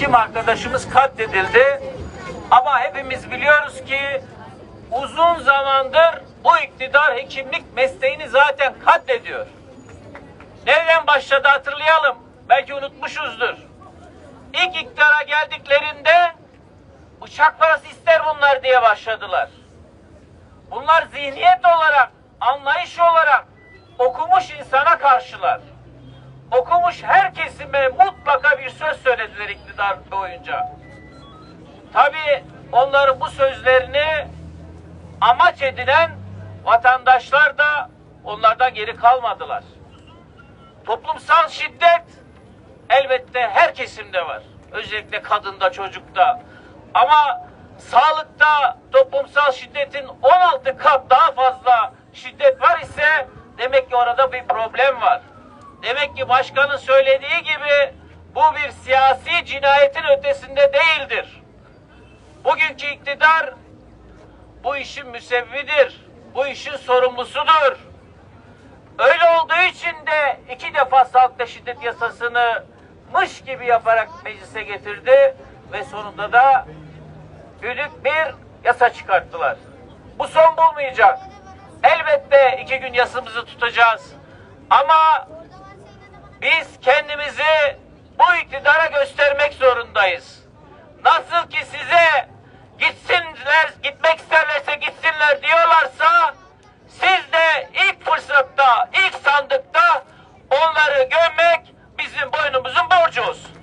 hekim arkadaşımız katledildi. Ama hepimiz biliyoruz ki uzun zamandır bu iktidar hekimlik mesleğini zaten katlediyor. Nereden başladı hatırlayalım. Belki unutmuşuzdur. İlk iktidara geldiklerinde bıçak parası ister bunlar diye başladılar. Bunlar zihniyet olarak, anlayış olarak okumuş insana karşılar. Okumuş her kesime mutlaka bir söz söylediler iktidar boyunca. Tabii onların bu sözlerini amaç edinen vatandaşlar da onlardan geri kalmadılar. Toplumsal şiddet elbette her kesimde var. Özellikle kadında, çocukta. Ama sağlıkta toplumsal şiddetin 16 kat daha fazla şiddet var ise demek ki orada bir problem var. Demek ki başkanın söylediği gibi bu bir siyasi cinayetin ötesinde değildir. Bugünkü iktidar bu işin müsebbibidir. Bu işin sorumlusudur. Öyle olduğu için de iki defa sağlıkta şiddet yasasını mış gibi yaparak meclise getirdi ve sonunda da büyük bir yasa çıkarttılar. Bu son bulmayacak. Elbette iki gün yasamızı tutacağız. Ama biz kendimizi bu iktidara göstermek zorundayız. Nasıl ki size gitsinler, gitmek isterlerse gitsinler diyorlarsa siz de ilk fırsatta, ilk sandıkta onları gömmek bizim boynumuzun borcu olsun.